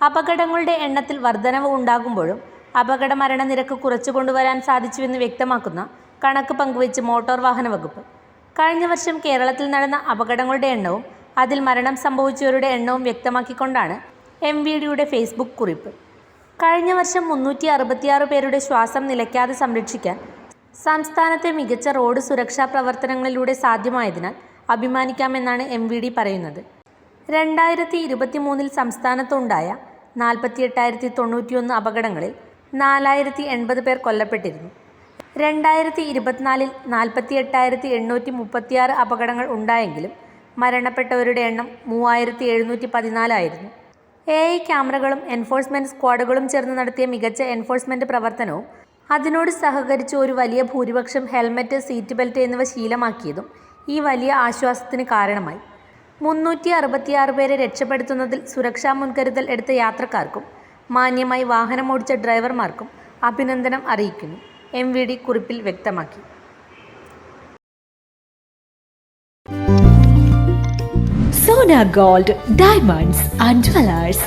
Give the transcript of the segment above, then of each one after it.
അപകടങ്ങളുടെ എണ്ണത്തിൽ വർധനവ് ഉണ്ടാകുമ്പോഴും അപകട മരണനിരക്ക് കുറച്ചു കൊണ്ടുവരാൻ സാധിച്ചുവെന്ന് വ്യക്തമാക്കുന്ന കണക്ക് പങ്കുവച്ച് മോട്ടോർ വാഹന വകുപ്പ്. കഴിഞ്ഞ വർഷം കേരളത്തിൽ നടന്ന അപകടങ്ങളുടെ എണ്ണവും അതിൽ മരണം സംഭവിച്ചവരുടെ എണ്ണവും വ്യക്തമാക്കിക്കൊണ്ടാണ് എം വി ഡിയുടെ ഫേസ്ബുക്ക് കുറിപ്പ്. കഴിഞ്ഞ വർഷം മുന്നൂറ്റി അറുപത്തിയാറ് പേരുടെ ശ്വാസം നിലയ്ക്കാതെ സംരക്ഷിക്കാൻ സംസ്ഥാനത്തെ മികച്ച റോഡ് സുരക്ഷാ പ്രവർത്തനങ്ങളിലൂടെ സാധ്യമായതിനാൽ അഭിമാനിക്കാമെന്നാണ് എം വി ഡി പറയുന്നത്. രണ്ടായിരത്തി ഇരുപത്തി മൂന്നിൽ സംസ്ഥാനത്തുണ്ടായ നാൽപ്പത്തി എട്ടായിരത്തി തൊണ്ണൂറ്റിയൊന്ന് അപകടങ്ങളിൽ നാലായിരത്തി എൺപത് പേർ കൊല്ലപ്പെട്ടിരുന്നു. രണ്ടായിരത്തി ഇരുപത്തിനാലിൽ നാൽപ്പത്തി എട്ടായിരത്തി എണ്ണൂറ്റി മുപ്പത്തിയാറ് അപകടങ്ങൾ ഉണ്ടായെങ്കിലും മരണപ്പെട്ടവരുടെ എണ്ണം മൂവായിരത്തി എഴുന്നൂറ്റി പതിനാലായിരുന്നു എ ഐ ക്യാമറകളും എൻഫോഴ്സ്മെന്റ് സ്ക്വാഡുകളും ചേർന്ന് നടത്തിയ മികച്ച എൻഫോഴ്സ്മെന്റ് പ്രവർത്തനവും അതിനോട് സഹകരിച്ച് ഒരു വലിയ ഭൂരിപക്ഷം ഹെൽമറ്റ് സീറ്റ് ബെൽറ്റ് എന്നിവ ശീലമാക്കിയതും ഈ വലിയ ആശ്വാസത്തിന് കാരണമായി. മുന്നൂറ്റി അറുപത്തിയാറ് പേരെ രക്ഷപ്പെടുത്തുന്നതിൽ സുരക്ഷാ മുൻകരുതൽ എടുത്ത യാത്രക്കാർക്കും മാന്യമായി വാഹനമോടിച്ച ഡ്രൈവർമാർക്കും അഭിനന്ദനം അറിയിക്കുന്നു. എം വി ഡി കുറിപ്പിൽ വ്യക്തമാക്കി. Sona gold diamonds and jewellers.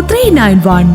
three nine one